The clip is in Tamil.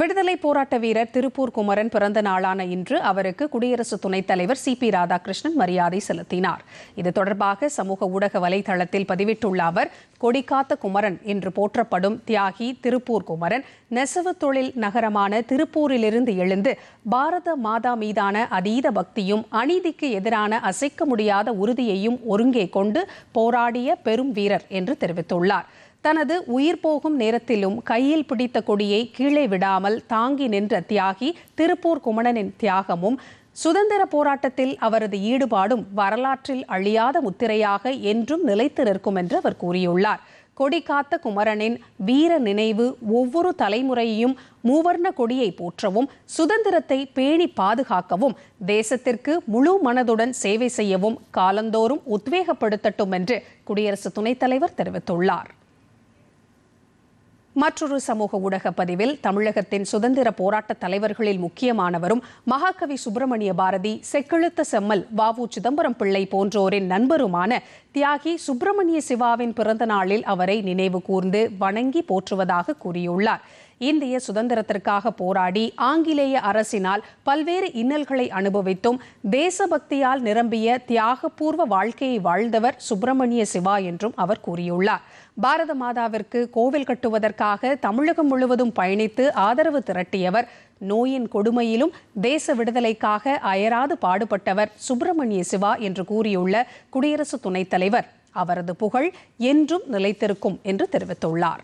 விடுதலை போராட்ட வீரர் திருப்பூர் குமரன் பிறந்த நாளான இன்று அவருக்கு குடியரசு துணைத் தலைவர் சி பி ராதாகிருஷ்ணன் மரியாதை செலுத்தினார். இது தொடர்பாக சமூக ஊடக வலைதளத்தில் பதிவிட்டுள்ள அவர் கொடிக்காத்த குமரன் என்று போற்றப்படும் தியாகி திருப்பூர் குமரன் நெசவு தொழில் நகரமான திருப்பூரிலிருந்து எழுந்து பாரத மாதா மீதான அதீத பக்தியும் அநீதிக்கு எதிரான அசைக்க முடியாத உறுதியையும் ஒருங்கே கொண்டு போராடிய பெரும் வீரர் என்று தெரிவித்துள்ளார். தனது உயிர் போகும் நேரத்திலும் கையில் பிடித்த கொடியை கீழே விடாமல் தாங்கி நின்ற தியாகி திருப்பூர் குமணனின் தியாகமும் சுதந்திர போராட்டத்தில் அவரது ஈடுபாடும் வரலாற்றில் அழியாத முத்திரையாக என்றும் நிலைத்து நிற்கும் என்று அவர் கூறியுள்ளார். கொடிகாத்த குமரனின் வீர நினைவு ஒவ்வொரு தலைமுறையையும் மூவர்ண கொடியை போற்றவும் சுதந்திரத்தை பேணி பாதுகாக்கவும் தேசத்திற்கு முழு மனதுடன் சேவை செய்யவும் காலந்தோறும் உத்வேகப்படுத்தட்டும் என்று குடியரசு துணைத் தலைவர் தெரிவித்துள்ளார். மற்றொரு சமூக ஊடக பதிவில் தமிழகத்தின் சுதந்திர போராட்ட தலைவர்களில் முக்கியமானவரும் மகாகவி சுப்பிரமணிய பாரதி செக்கெழுத்த செம்மல் வாவு சிதம்பரம் பிள்ளை போன்றோரின் நண்பருமான தியாகி சுப்பிரமணிய சிவாவின் பிறந்த நாளில் அவரை நினைவு கூர்ந்து வணங்கி போற்றுவதாக கூறியுள்ளார். இந்திய சுதந்திரத்திற்காக போராடி ஆங்கிலேய அரசினால் பல்வேறு இன்னல்களை அனுபவித்தும் தேசபக்தியால் நிரம்பிய தியாகபூர்வ வாழ்க்கையை வாழ்ந்தவர் சுப்பிரமணிய சிவா என்றும் அவர் கூறியுள்ளார். பாரத மாதாவிற்கு கோவில் கட்டுவதற்காக தமிழகம் முழுவதும் பயணித்து ஆதரவு திரட்டியவர் நோயின் கொடுமையிலும் தேச விடுதலைக்காக அயராது பாடுபட்டவர் சுப்பிரமணிய சிவா என்று கூறியுள்ள குடியரசு துணைத் தலைவர். அவரது புகழ் என்றும் நிலைத்திருக்கும் என்று தெரிவித்துள்ளார்.